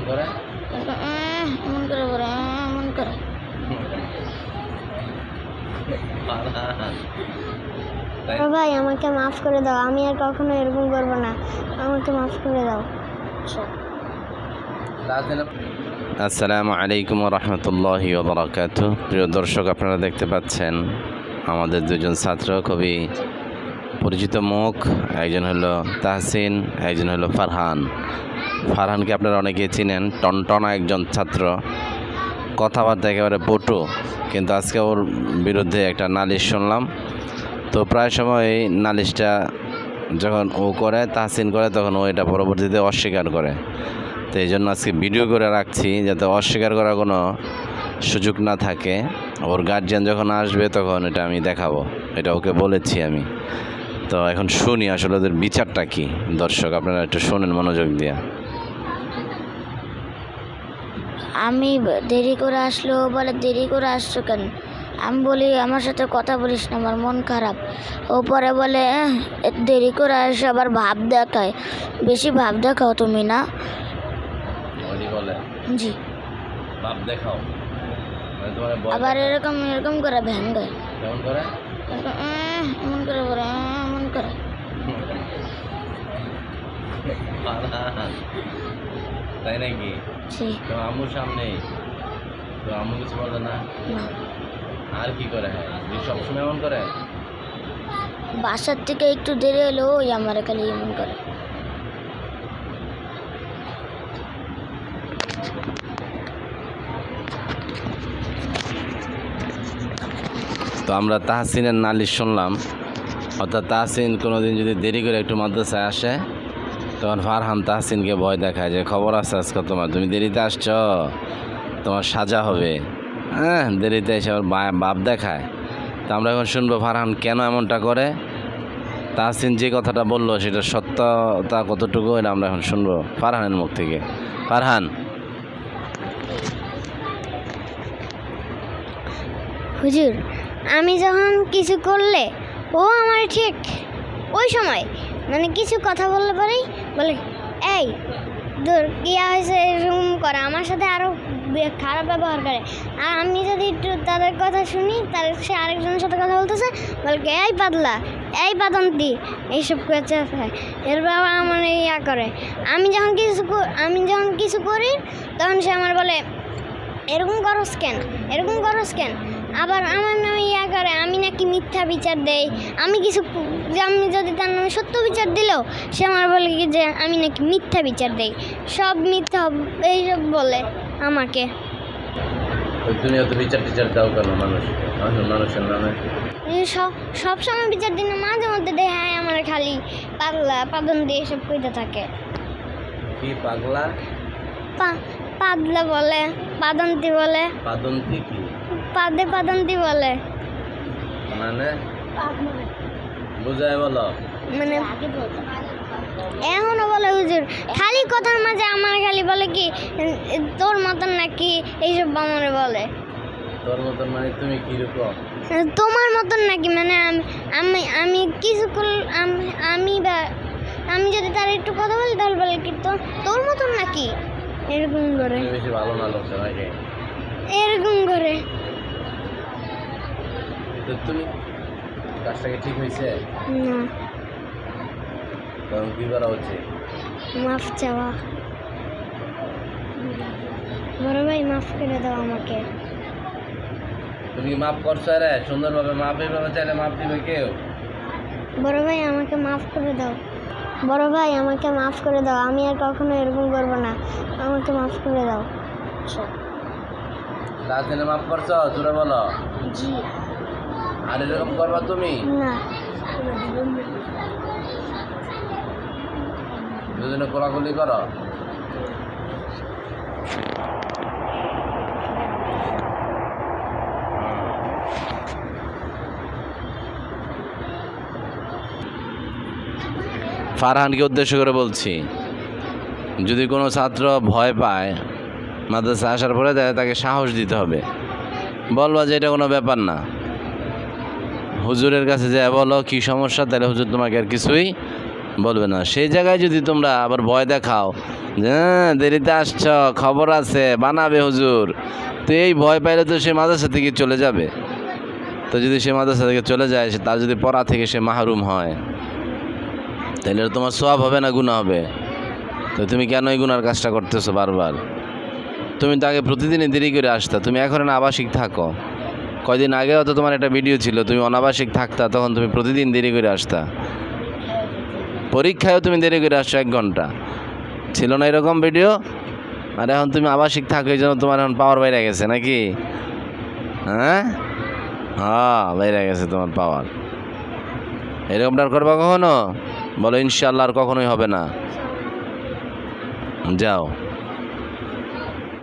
কেমন করে? এমন করে বলে এমন করে। ভাই আমাকে মাফ করে দাও আমি আর কখনো এরকম করব না। আমাকে মাফ করে দাও। তাহসিন আসসালামু আলাইকুম রহমতুল্লাহি ওবরাকাত প্রিয় দর্শক আপনারা দেখতে পাচ্ছেন আমাদের দুজন ছাত্র খুবই পরিচিত মুখ, একজন হলো তাহসিন, একজন হলো ফারহান। ফারহানকে আপনারা অনেকেই চিনেন, টনটনা একজন ছাত্র। কথাবার্তা একেবারে পটু কিন্তু আজকে ওর বিরুদ্ধে একটা নালিশ শুনলাম। তো প্রায় সময় নালিশটা যখন ও করে, তাহসিন করে, তখন ও এটা পরবর্তীতে অস্বীকার করে। তো এই জন্য আজকে ভিডিও করে রাখছি, যাতে অস্বীকার করার কোনো সুযোগ না থাকে। ওর গার্জিয়ান যখন আসবে, তখন এটা আমি দেখাবো। এটা ওকে বলেছি আমি। তো এখন শুনি আসলে ওদের বিচারটা কি? দর্শক আপনারা একটু শোনেন মনোযোগ দিয়ে। আমি দেরি করে আসলো বলে দেরি করে আসছো কেন? আমি বলি আমার সাথে কথা বলিস না আমার মন খারাপ। ও পরে বলে "এহ, এ দেরি করে আসে আবার ভাব দেখায়। বেশি ভাব দেখাও তুমি না? জি। বাপ দেখাও। মানে আবার এরকম এরকম করে করে? এরকম, এমন করে বলে "আহ, এমন করে। তাই নাকি? তো আম্মুর সামনেই তো আম্মু কিছু বলে না? আর কি করে? হ্যাঁ সবসময় এমন করে? বাসার থেকে একটু দেরি হলো ওই আমার খালি এমন করে। তো আমরা তাহসিনের নালিশ শুনলাম। অর্থাৎ তাহসিন কোনোদিন যদি দেরি করে একটু মাদ্রাসায় আসে, তখন ফারহান তাহসিনকে ভয় দেখায় যে, খবর আছে আজকে তোমার? তুমি দেরিতে আসছ? তোমার সাজা হবে। হ্যাঁ দেরিতে এসে আমার বাপ দেখায়। তো আমরা এখন শুনব ফারহান কেন এমনটা করে? তাহসিন যে কথাটা বলল সেটা সত্যতা কতটুকু এটা আমরা এখন শুনব ফারহানের মুখ থেকে। ফারহান। হুজুর, আমি যখন কিছু করলে ও আমার ঠিক। ওই সময় মানে কিছু কথা বললে পরেই বলে এই দূর ইয়া হয়েছে এরকম করে। আমার সাথে আরও খারাপ ব্যবহার করে। আর আমি যদি একটু তাদের কথা শুনি তাদের সে আরেকজনের সাথে কথা বলতেছে। বলে কি, এই পাতলা এই পাতন্তি এইসব করছে এর বাবা আমার ইয়া করে। আমি যখন কিছু আমি যখন কিছু করি তখন সে আমার বলে এরকম করস কেন? এরকম করস কেন? আবার আমার নামে ইয়া করে আমি নাকি মিথ্যা বিচার দেই। আমি কিছু আমি যদি তার নামে সত্য বিচার দিলেও সে আমার বলে কি যে আমি নাকি মিথ্যা বিচার দেই। সব মিথ্যা এইসব বলে আমাকে। তুমি অত বিচার টিচার দাও কেন মানুষ? মানুষের নামে। সব সব সময় বিচার দিন মাঝে মধ্যে দেয় হ্যাঁ আমার খালি পাগলা পাদন দিয়ে এসব কইতে থাকে। কি পাগলা? পা পাগলা বলে পাদন্তি বলে। পাদন্তি কি? পাদে পাদন্তি বলে। মানে? বুঝায় বলো। মানে এখনও বলে হুজুর। খালি কথার মাঝে আমার খালি বলে কি তোর মতন নাকি এইসব আমার বলে। তোর মতন মানে তুমি কীরকম তোমার মতন নাকি মানে আমি আমি আমি কিছু আমি- আমি বা আমি যদি তার একটু কথা বলি তাহলে বলে কি তোর মতন নাকি? এরকম করে। বেশি ভালো না নাকি এরকম করে তো তুমি? কাজটা কি ঠিক হয়েছে? না। তখন কি করা উচিত মাফ চাওয়া। বড় ভাই মাফ করে দাও আমাকে। তুমি মাফ করছ রে সুন্দরভাবে মাফ এইভাবে চাইলে মাফ দিবে কেউ? বড় ভাই আমাকে মাফ করে দাও। বড় ভাই আমাকে মাফ করে দাও। আমি আর কখনো এরকম করব না। আমাকে মাফ করে দাও। লাস্ট দিনে মাফ করছ? জোরে বলো। জি। আর এরকম করবা তুমি? দুজনে কোলাকুলি করো। ফারহানকে উদ্দেশ্য করে বলছি যদি কোনো ছাত্র ভয় পায় মাদ্রাসা আসার পরে তাকে সাহস দিতে হবে। বলবা যে এটা কোনো ব্যাপার না। হুজুরের কাছে যে বলো কি সমস্যা? তাহলে হুজুর তোমাকে আর কিছুই বলবে না। সেই জায়গায় যদি তোমরা আবার ভয় দেখাও "হ্যাঁ, দেরিতে আসছ খবর আছে বানাবে হুজুর। তো এই ভয় পাইলে তো সে মাদ্রাসা থেকে চলে যাবে। তো যদি সে মাদ্রাসা থেকে চলে যায় সে- তার যদি পড়া থেকে সে মাহরুম হয় তাহলে তোমার সব হবে না গুণা হবে। তো তুমি কেন এই গুনার কাজটা করতেছো বারবার? তুমি তো আগে প্রতিদিনই দেরি করে আসতা তুমি এখন আবাসিক থাকো। কয়দিন আগেও তো তোমার একটা ভিডিও ছিল, তুমি অনাবাসিক থাকতা, তখন তুমি প্রতিদিন দেরি করে আসতা। পরীক্ষায়ও তুমি দেরি করে আসছো এক ঘণ্টা। ছিল না এরকম ভিডিও আর এখন তুমি আবাসিক থাকো, এই জন্য তোমার এখন পাওয়ার বাইরে গেছে নাকি? হ্যাঁ? হ্যাঁ বাইরে গেছে তোমার পাওয়ার এরকমটা আর করবা কখনো? বলো ইনশাল্লাহ আর কখনোই হবে না। যাও।